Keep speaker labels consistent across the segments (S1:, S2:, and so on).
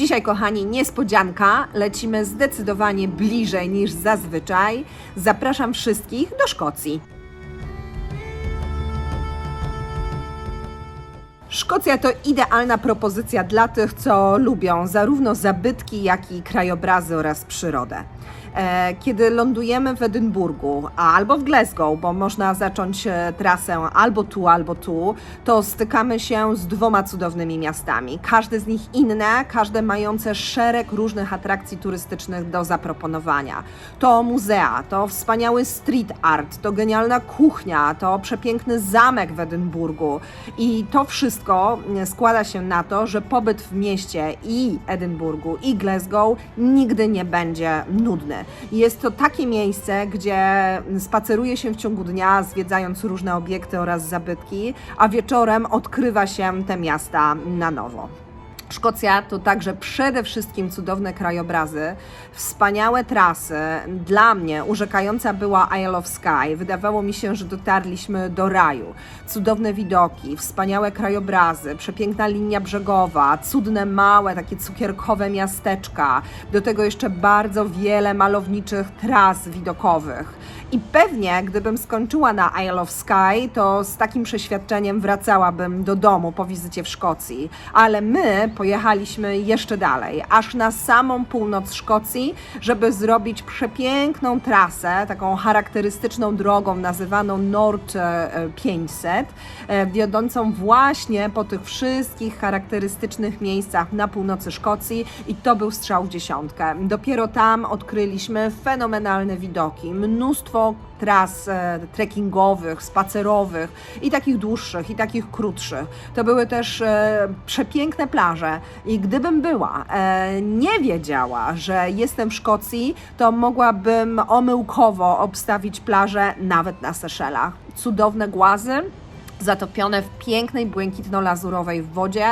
S1: Dzisiaj, kochani, niespodzianka. Lecimy zdecydowanie bliżej niż zazwyczaj. Zapraszam wszystkich do Szkocji. Szkocja to idealna propozycja dla tych, co lubią zarówno zabytki, jak i krajobrazy oraz przyrodę. E, Kiedy lądujemy w Edynburgu albo w Glasgow, bo można zacząć e, trasę albo tu, albo tu, to stykamy się z dwoma cudownymi miastami. Każde z nich inne, każde mające szereg różnych atrakcji turystycznych do zaproponowania. To muzea, to wspaniały street art, to genialna kuchnia, to przepiękny zamek w Edynburgu. I to wszystko mm, składa się na to, że pobyt w mieście i Edynburgu, i Glasgow nigdy nie będzie nudny. Jest to takie miejsce, gdzie spaceruje się w ciągu dnia, zwiedzając różne obiekty oraz zabytki, a wieczorem odkrywa się te miasta na nowo. Szkocja to także przede wszystkim cudowne krajobrazy, wspaniałe trasy. Dla mnie urzekająca była Isle of Skye. Wydawało mi się, że dotarliśmy do raju. Cudowne widoki, wspaniałe krajobrazy, przepiękna linia brzegowa, cudne małe, takie cukierkowe miasteczka. Do tego jeszcze bardzo wiele malowniczych tras widokowych. I pewnie, gdybym skończyła na Isle of Skye, to z takim przeświadczeniem wracałabym do domu po wizycie w Szkocji. Ale my pojechaliśmy jeszcze dalej, aż na samą północ Szkocji, żeby zrobić przepiękną trasę, taką charakterystyczną drogą nazywaną Nord e, 500, e, wiodącą właśnie po tych wszystkich charakterystycznych miejscach na północy Szkocji i to był strzał w dziesiątkę. Dopiero tam odkryliśmy fenomenalne widoki, mnóstwo tras e, trekkingowych, spacerowych i takich dłuższych, i takich krótszych. To były też e, przepiękne plaże i gdybym była, e, nie wiedziała, że jestem w Szkocji, to mogłabym omyłkowo obstawić plażę nawet na Seszelach. Cudowne głazy, zatopione w pięknej błękitno-lazurowej wodzie.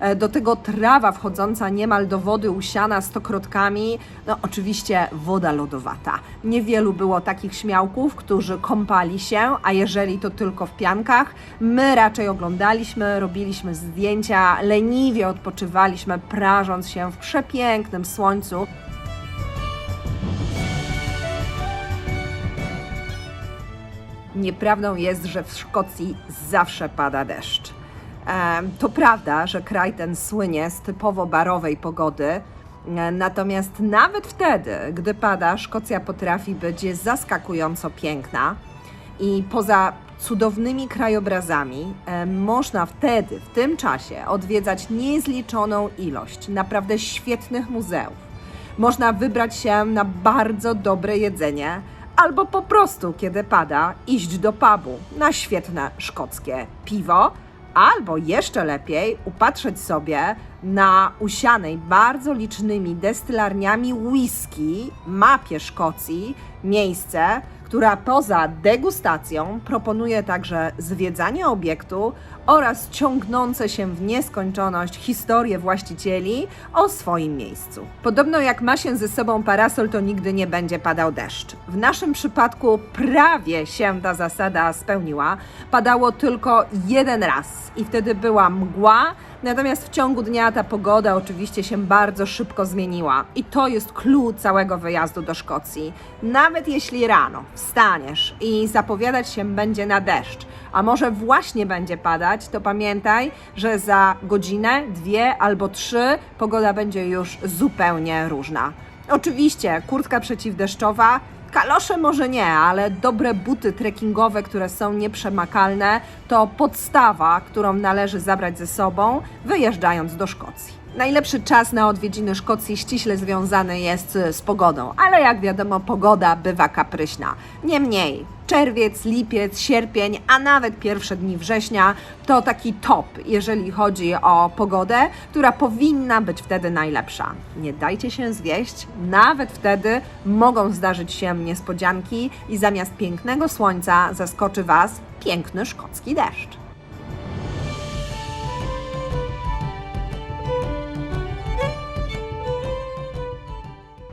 S1: E, Do tego trawa wchodząca niemal do wody, usiana stokrotkami. No oczywiście woda lodowata. Niewielu było takich śmiałków, którzy kąpali się, a jeżeli to tylko w piankach, my raczej oglądaliśmy, robiliśmy zdjęcia, leniwie odpoczywaliśmy, prażąc się w przepięknym słońcu. Nieprawdą jest, że w Szkocji zawsze pada deszcz. To prawda, że kraj ten słynie z typowo barowej pogody, e, natomiast nawet wtedy, gdy pada, Szkocja potrafi być zaskakująco piękna i poza cudownymi krajobrazami można wtedy, w tym czasie, odwiedzać niezliczoną ilość naprawdę świetnych muzeów. Można wybrać się na bardzo dobre jedzenie, albo po prostu, kiedy pada, iść do pubu na świetne szkockie piwo, albo jeszcze lepiej upatrzeć sobie na usianej bardzo licznymi destylarniami whisky mapie Szkocji miejsce, która poza degustacją proponuje także zwiedzanie obiektu oraz ciągnące się w nieskończoność historie właścicieli o swoim miejscu. Podobno jak ma się ze sobą parasol, to nigdy nie będzie padał deszcz. W naszym przypadku prawie się ta zasada spełniła. Padało tylko jeden raz i wtedy była mgła, Natomiast w ciągu dnia ta pogoda oczywiście się bardzo szybko zmieniła i to jest clue całego wyjazdu do Szkocji. Nawet jeśli rano wstaniesz i zapowiadać się będzie na deszcz, a może właśnie będzie padać, to pamiętaj, że za godzinę, dwie albo trzy pogoda będzie już zupełnie różna. Oczywiście kurtka przeciwdeszczowa Kalosze może nie, ale dobre buty trekkingowe, które są nieprzemakalne, to podstawa, którą należy zabrać ze sobą, wyjeżdżając do Szkocji. Najlepszy czas na odwiedziny Szkocji ściśle związany jest z pogodą, ale jak wiadomo, pogoda bywa kapryśna. Niemniej, czerwiec, lipiec, sierpień, a nawet pierwsze dni września to taki top, jeżeli chodzi o pogodę, która powinna być wtedy najlepsza. Nie dajcie się zwieść, nawet wtedy mogą zdarzyć się niespodzianki i zamiast pięknego słońca zaskoczy Was piękny szkocki deszcz.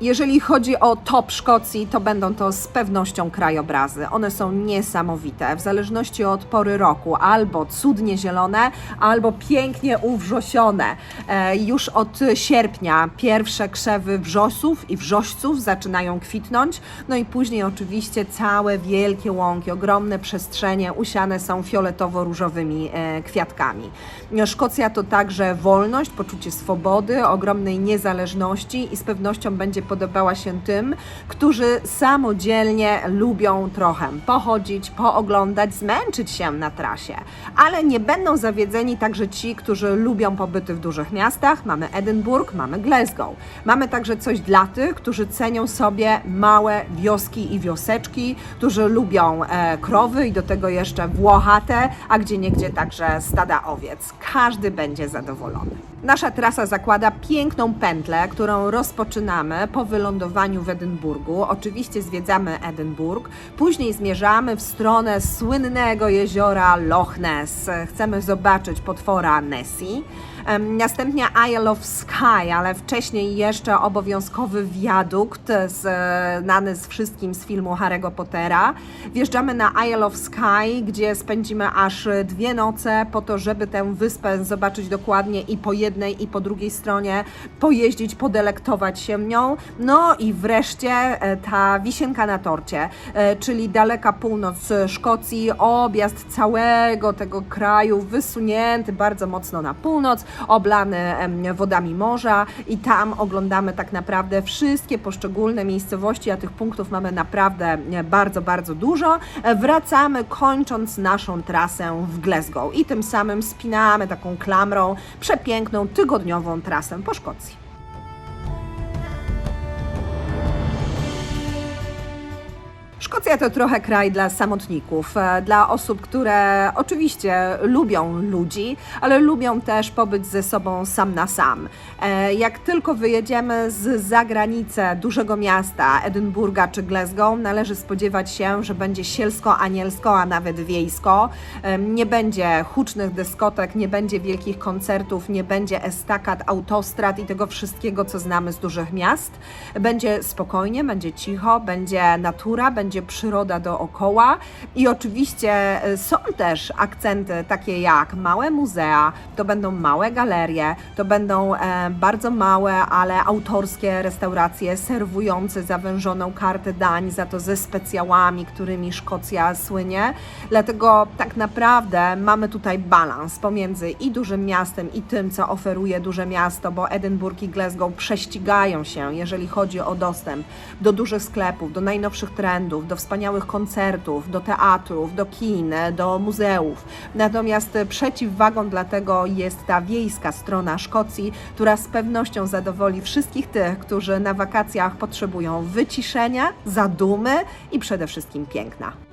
S1: Jeżeli chodzi o top Szkocji, to będą to z pewnością krajobrazy. One są niesamowite, w zależności od pory roku, albo cudnie zielone, albo pięknie uwrzosione. E, już od sierpnia pierwsze krzewy wrzosów i wrzośców zaczynają kwitnąć, no i później oczywiście całe wielkie łąki, ogromne przestrzenie usiane są fioletowo-różowymi e, kwiatkami. Szkocja to także wolność, poczucie swobody, ogromnej niezależności i z pewnością będzie podobała się tym, którzy samodzielnie lubią trochę pochodzić, pooglądać, zmęczyć się na trasie. Ale nie będą zawiedzeni także ci, którzy lubią pobyty w dużych miastach. Mamy Edynburg, mamy Glasgow. Mamy także coś dla tych, którzy cenią sobie małe wioski i wioseczki, którzy lubią e, krowy i do tego jeszcze włochate, a gdzie niegdzie także stada owiec. Każdy będzie zadowolony. Nasza trasa zakłada piękną pętlę, którą rozpoczynamy po wylądowaniu w Edynburgu. Oczywiście zwiedzamy Edynburg, później zmierzamy w stronę słynnego jeziora Loch Ness. Chcemy zobaczyć potwora Nessie. Następnie Isle of Skye, ale wcześniej jeszcze obowiązkowy wiadukt znany z wszystkim z filmu Harry'ego Pottera. Wjeżdżamy na Isle of Skye, gdzie spędzimy aż dwie noce po to, żeby tę wyspę zobaczyć dokładnie i po jednej i po drugiej stronie, pojeździć, podelektować się nią. No i wreszcie e, ta wisienka na torcie, e, czyli daleka północ Szkocji, objazd całego tego kraju wysunięty bardzo mocno na północ, oblany em, wodami morza i tam oglądamy tak naprawdę wszystkie poszczególne miejscowości, a tych punktów mamy naprawdę bardzo, bardzo dużo. E, Wracamy kończąc naszą trasę w Glasgow i tym samym spinamy taką klamrą przepiękną tygodniową trasę po Szkocji. Szkocja to trochę kraj dla samotników, e, dla osób, które oczywiście lubią ludzi, ale lubią też pobyć ze sobą sam na sam. E, Jak tylko wyjedziemy z zagranicy dużego miasta, Edynburga czy Glasgow, należy spodziewać się, że będzie sielsko-anielsko, a nawet wiejsko. E, Nie będzie hucznych dyskotek, nie będzie wielkich koncertów, nie będzie estakad, autostrad i tego wszystkiego, co znamy z dużych miast. Będzie spokojnie, będzie cicho, będzie natura, będzie przyroda dookoła i oczywiście e, są też akcenty takie jak małe muzea, to będą małe galerie, to będą e, bardzo małe, ale autorskie restauracje serwujące zawężoną kartę dań, za to ze specjałami, którymi Szkocja słynie. Dlatego tak naprawdę mamy tutaj balans pomiędzy i dużym miastem, i tym, co oferuje duże miasto, bo Edynburg i Glasgow prześcigają się, jeżeli chodzi o dostęp do dużych sklepów, do najnowszych trendów, do wspaniałych koncertów, do teatrów, do kin, do muzeów. Natomiast przeciwwagą dla tego jest ta wiejska strona Szkocji, która z pewnością zadowoli wszystkich tych, którzy na wakacjach potrzebują wyciszenia, zadumy i przede wszystkim piękna.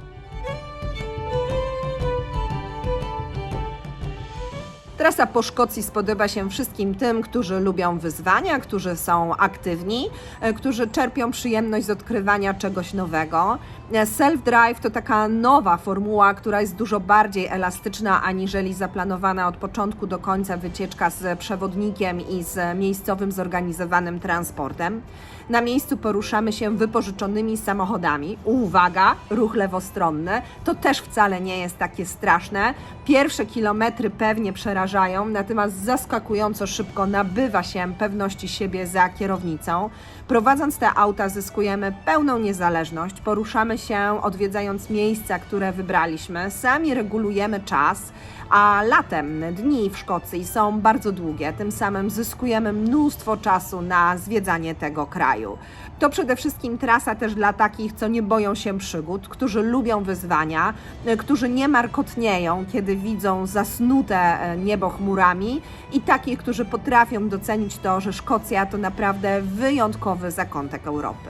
S1: Trasa po Szkocji spodoba się wszystkim tym, którzy lubią wyzwania, którzy są aktywni, e, którzy czerpią przyjemność z odkrywania czegoś nowego. E, Self-drive to taka nowa formuła, która jest dużo bardziej elastyczna aniżeli zaplanowana od początku do końca wycieczka z przewodnikiem i z miejscowym zorganizowanym transportem. Na miejscu poruszamy się wypożyczonymi samochodami. Uwaga, ruch lewostronny. To też wcale nie jest takie straszne. Pierwsze kilometry pewnie przerażają, natomiast zaskakująco szybko nabywa się pewności siebie za kierownicą. Prowadząc te auta zyskujemy pełną niezależność, poruszamy się odwiedzając miejsca, które wybraliśmy, sami regulujemy czas, a latem dni w Szkocji są bardzo długie, tym samym zyskujemy mnóstwo czasu na zwiedzanie tego kraju. To przede wszystkim trasa też dla takich, co nie boją się przygód, którzy lubią wyzwania, e, którzy nie markotnieją, kiedy widzą zasnute e, niebo chmurami i takich, którzy potrafią docenić to, że Szkocja to naprawdę wyjątkowy zakątek Europy.